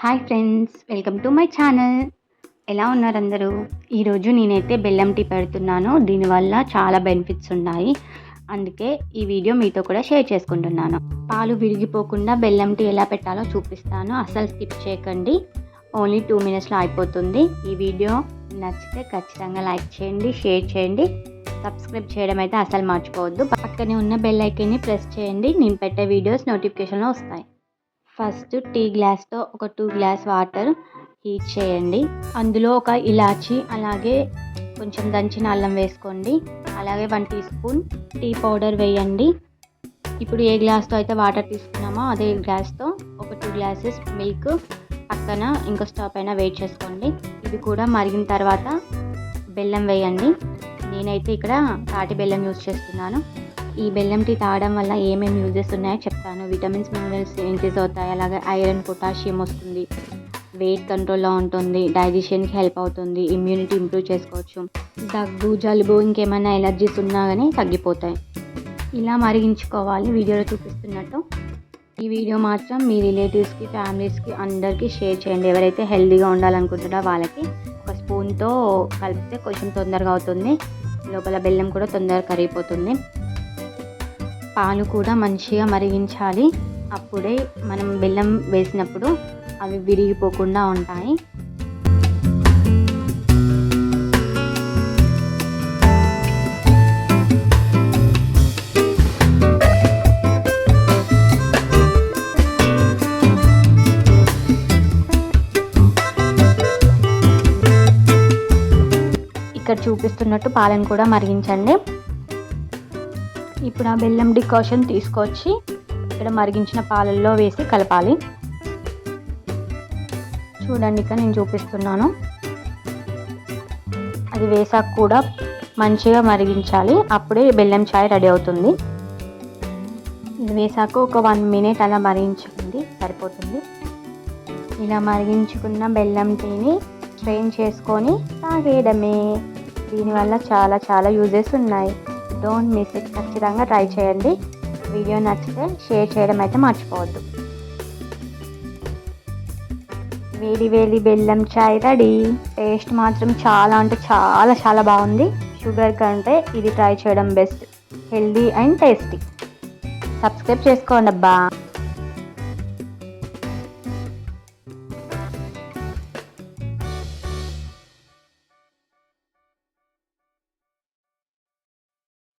Hi friends welcome to my channel ఎలా ఉన్నారు అందరూ ఈరోజు నేనైతే బెల్లం టీ పెడుతున్నాను. దీనివల్ల చాలా బెనిఫిట్స్ ఉన్నాయి. అందుకే ఈ వీడియో మీతో కూడా షేర్ చేసుకుంటున్నాను. పాలు విరిగిపోకుండా బెల్లం టీ ఎలా పెట్టాలో చూపిస్తాను. అసలు స్కిప్ చేయకండి. ఓన్లీ టూ మినిట్స్లో అయిపోతుంది. ఈ వీడియో నచ్చితే ఖచ్చితంగా లైక్ చేయండి షేర్ చేయండి. సబ్స్క్రైబ్ చేయడం అయితే అసలు మర్చిపోవద్దు. పక్కనే ఉన్న బెల్ ఐకాన్ని ప్రెస్ చేయండి. నేను పెట్టే వీడియోస్ నోటిఫికేషన్లో వస్తాయి. ఫస్ట్ టీ గ్లాస్తో ఒక టూ గ్లాస్ వాటర్ హీట్ చేయండి. అందులో ఒక ఇలాచి అలాగే కొంచెం దంచిన అల్లం వేసుకోండి. అలాగే one teaspoon tea powder వేయండి. ఇప్పుడు ఏ గ్లాస్తో అయితే వాటర్ తీసుకున్నామో అదే గ్లాస్తో ఒక టూ గ్లాసెస్ మిల్క్ పక్కన ఇంకో స్టవ్ పైన వెయిట్ చేసుకోండి. ఇది కూడా మరిగిన తర్వాత బెల్లం వేయండి. నేనైతే ఇక్కడ తాటి బెల్లం యూజ్ చేస్తున్నాను. ఈ బెల్లం టీ తాగడం వల్ల ఏమేమి యూజెస్ ఉన్నాయో చెప్తాను. విటమిన్స్ మినరల్స్ ఇంక్రీజ్ అవుతాయి అలాగే ఐరన్ పొటాషియం వస్తుంది. వెయిట్ కంట్రోల్లో ఉంటుంది. డైజెషన్కి హెల్ప్ అవుతుంది. ఇమ్యూనిటీ ఇంప్రూవ్ చేసుకోవచ్చు. దగ్గు జలుబు ఇంకేమైనా ఎలర్జీస్ ఉన్నా కానీ తగ్గిపోతాయి. ఇలా మరిగించుకోవాలి. వీడియోలో చూపిస్తున్నట్టు ఈ వీడియో మాత్రం మీ రిలేటివ్స్కి ఫ్యామిలీస్కి అందరికీ షేర్ చేయండి. ఎవరైతే హెల్తీగా ఉండాలనుకుంటారో వాళ్ళకి ఒక స్పూన్తో కలిపితే కొంచెం తొందరగా అవుతుంది. లోపల బెల్లం కూడా తొందరగా కరిగిపోతుంది. పాలు కూడా మంచిగా మరిగించాలి. అప్పుడే మనం బెల్లం వేసినప్పుడు అవి విరిగిపోకుండా ఉంటాయి. ఇక్కడ చూపిస్తున్నట్టు పాలను కూడా మరిగించండి. ఇప్పుడు ఆ బెల్లం డికాషన్ తీసుకొచ్చి ఇక్కడ మరిగించిన పాలల్లో వేసి కలపాలి. చూడండి ఇక్కడ నేను చూపిస్తున్నాను. అది వేసాక కూడా మంచిగా మరిగించాలి. అప్పుడే బెల్లం చాయ్ రెడీ అవుతుంది. ఇది వేసాక ఒక వన్ మినిట్ అలా మరిగించుకుంది సరిపోతుంది. ఇలా మరిగించుకున్న బెల్లం టీని స్ట్రెయిన్ చేసుకొని తాగేయడమే. దీనివల్ల చాలా చాలా యూజెస్ ఉన్నాయి. డోంట్ మిస్ ఇట్ ఖచ్చితంగా ట్రై చేయండి. వీడియో నచ్చితే షేర్ చేయడం అయితే మర్చిపోవద్దు. వేడి వేడి బెల్లం చాయ్ రెడీ. టేస్ట్ మాత్రం చాలా అంటే చాలా చాలా బాగుంది. షుగర్ కంటే ఇది ట్రై చేయడం best healthy and tasty. Subscribe చేసుకోండి అబ్బా.